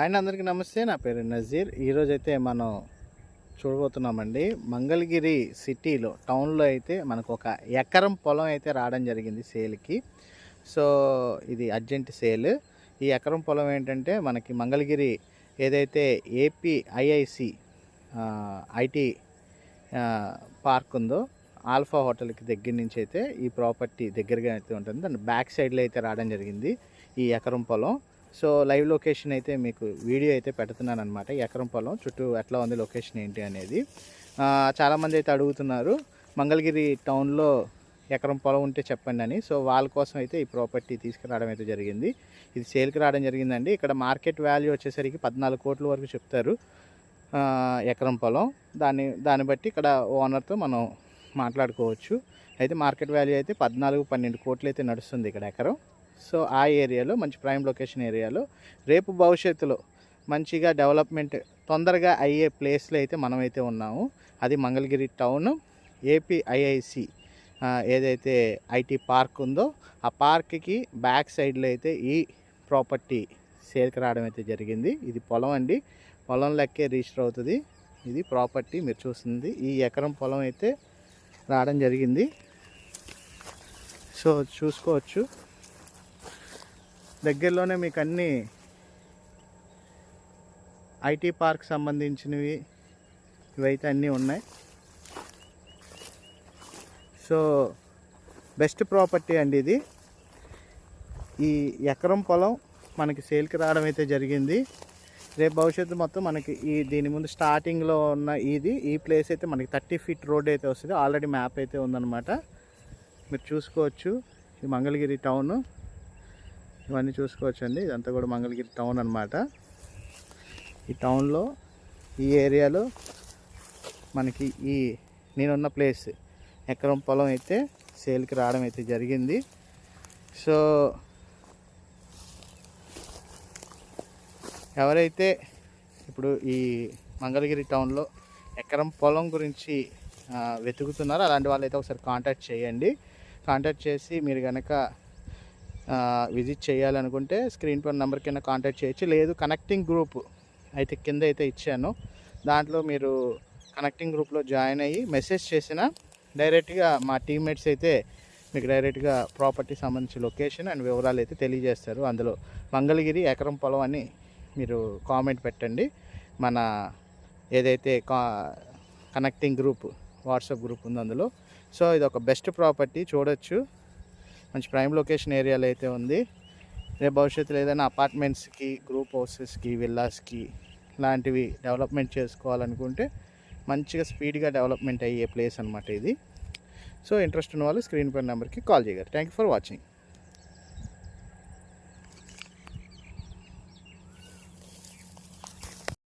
ఆయన అందరికీ నమస్తే నా పేరు నజీర్. ఈరోజు అయితే మనం చూడబోతున్నామండి. మంగళగిరి సిటీలో టౌన్లో అయితే మనకు ఒక ఎకరం పొలం అయితే రావడం జరిగింది సేల్కి. సో ఇది అర్జెంట్ సేల్. ఈ ఎకరం పొలం ఏంటంటే మనకి మంగళగిరి ఏదైతే ఏపీ ఐఐసి ఐటీ పార్క్ ఉందో ఆల్ఫా హోటల్కి దగ్గర నుంచి అయితే ఈ ప్రాపర్టీ దగ్గరగా అయితే ఉంటుంది. దాని బ్యాక్ సైడ్లో అయితే రావడం జరిగింది ఈ ఎకరం పొలం. సో లైవ్ లొకేషన్ అయితే మీకు వీడియో అయితే పెడుతున్నాను అనమాట ఎకరం పొలం చుట్టూ ఎట్లా ఉంది లొకేషన్ ఏంటి అనేది. చాలామంది అయితే అడుగుతున్నారు మంగళగిరి టౌన్లో ఎకరం పొలం ఉంటే చెప్పండి అని. సో వాళ్ళ కోసం అయితే ఈ ప్రాపర్టీ తీసుకురావడం అయితే జరిగింది. ఇది సేల్కి రావడం జరిగిందండి. ఇక్కడ మార్కెట్ వాల్యూ వచ్చేసరికి పద్నాలుగు కోట్ల వరకు చెప్తారు ఎకరం పొలం. దాన్ని దాన్ని బట్టి ఇక్కడ ఓనర్తో మనం మాట్లాడుకోవచ్చు. అయితే మార్కెట్ వాల్యూ అయితే పద్నాలుగు పన్నెండు కోట్లు అయితే నడుస్తుంది ఇక్కడ ఎకరం. సో ఆ ఏరియాలో మంచి ప్రైమ్ లొకేషన్ ఏరియాలో రేపు భవిష్యత్తులో మంచిగా డెవలప్మెంట్ తొందరగా అయ్యే ప్లేస్లో అయితే మనమైతే ఉన్నాము. అది మంగళగిరి టౌన్ ఏపీ ఐఐసి ఏదైతే ఐటీ పార్క్ ఉందో ఆ పార్క్కి బ్యాక్ సైడ్లో అయితే ఈ ప్రాపర్టీ సేల్కి రావడం అయితే జరిగింది. ఇది పొలం అండి. పొలం లెక్కే రిజిస్టర్ అవుతుంది. ఇది ప్రాపర్టీ మీరు చూస్తుంది. ఈ ఎకరం పొలం అయితే రావడం జరిగింది. సో చూసుకోవచ్చు. దగ్గరలోనే మీకు అన్ని ఐటీ పార్క్ సంబంధించినవి ఇవైతే అన్నీ ఉన్నాయి. సో బెస్ట్ ప్రాపర్టీ అండి ఇది. ఈ ఎకరం పొలం మనకి సేల్కి రావడం అయితే జరిగింది. రేపు భవిష్యత్తు మొత్తం మనకి ఈ దీని ముందు స్టార్టింగ్లో ఉన్న ఇది ఈ ప్లేస్ అయితే మనకి థర్టీ ఫీట్ రోడ్ అయితే వస్తుంది. ఆల్రెడీ మ్యాప్ అయితే ఉందన్నమాట. మీరు చూసుకోవచ్చు. ఈ మంగళగిరి టౌన్. ఇవన్నీ చూసుకోవచ్చు అండి ఇదంతా కూడా మంగళగిరి టౌన్ అన్నమాట. ఈ టౌన్లో ఈ ఏరియాలో మనకి ఈ నేనున్న ప్లేస్ ఎకరం పొలం అయితే సేల్కి రావడం అయితే జరిగింది. సో ఎవరైతే ఇప్పుడు ఈ మంగళగిరి టౌన్లో ఎకరం పొలం గురించి వెతుకుతున్నారో అలాంటి వాళ్ళైతే ఒకసారి కాంటాక్ట్ చేయండి. కాంటాక్ట్ చేసి మీరు కనుక విజిట్ చేయాలనుకుంటే స్క్రీన్ పై నెంబర్ కింద కాంటాక్ట్ చేయొచ్చు. లేదు కనెక్టింగ్ గ్రూప్ అయితే కింద అయితే ఇచ్చాను. దాంట్లో మీరు కనెక్టింగ్ గ్రూప్లో జాయిన్ అయ్యి మెసేజ్ చేసిన డైరెక్ట్గా మా టీమ్మేట్స్ అయితే మీకు డైరెక్ట్గా ప్రాపర్టీ సంబంధించి లొకేషన్ అండ్ వివరాలు అయితే తెలియజేస్తారు. అందులో మంగళగిరి ఎకరం పొలం అని మీరు కామెంట్ పెట్టండి. మన ఏదైతే కా కనెక్టింగ్ గ్రూప్ వాట్సాప్ గ్రూప్ ఉందో అందులో. సో ఇది ఒక బెస్ట్ ప్రాపర్టీ చూడొచ్చు. మంచి ప్రైమ్ లొకేషన్ ఏరియాలో అయితే ఉంది. రేపు భవిష్యత్తులో ఏదైనా అపార్ట్మెంట్స్కి గ్రూప్ హౌసెస్కి విల్లాస్కి లాంటివి డెవలప్మెంట్ చేసుకోవాలనుకుంటే మంచిగా స్పీడ్గా డెవలప్మెంట్ అయ్యే ప్లేస్ అనమాట ఇది. సో ఇంట్రెస్ట్ ఉన్న వాళ్ళు స్క్రీన్ పై నెంబర్కి కాల్ చేయగలరు. Thank you for watching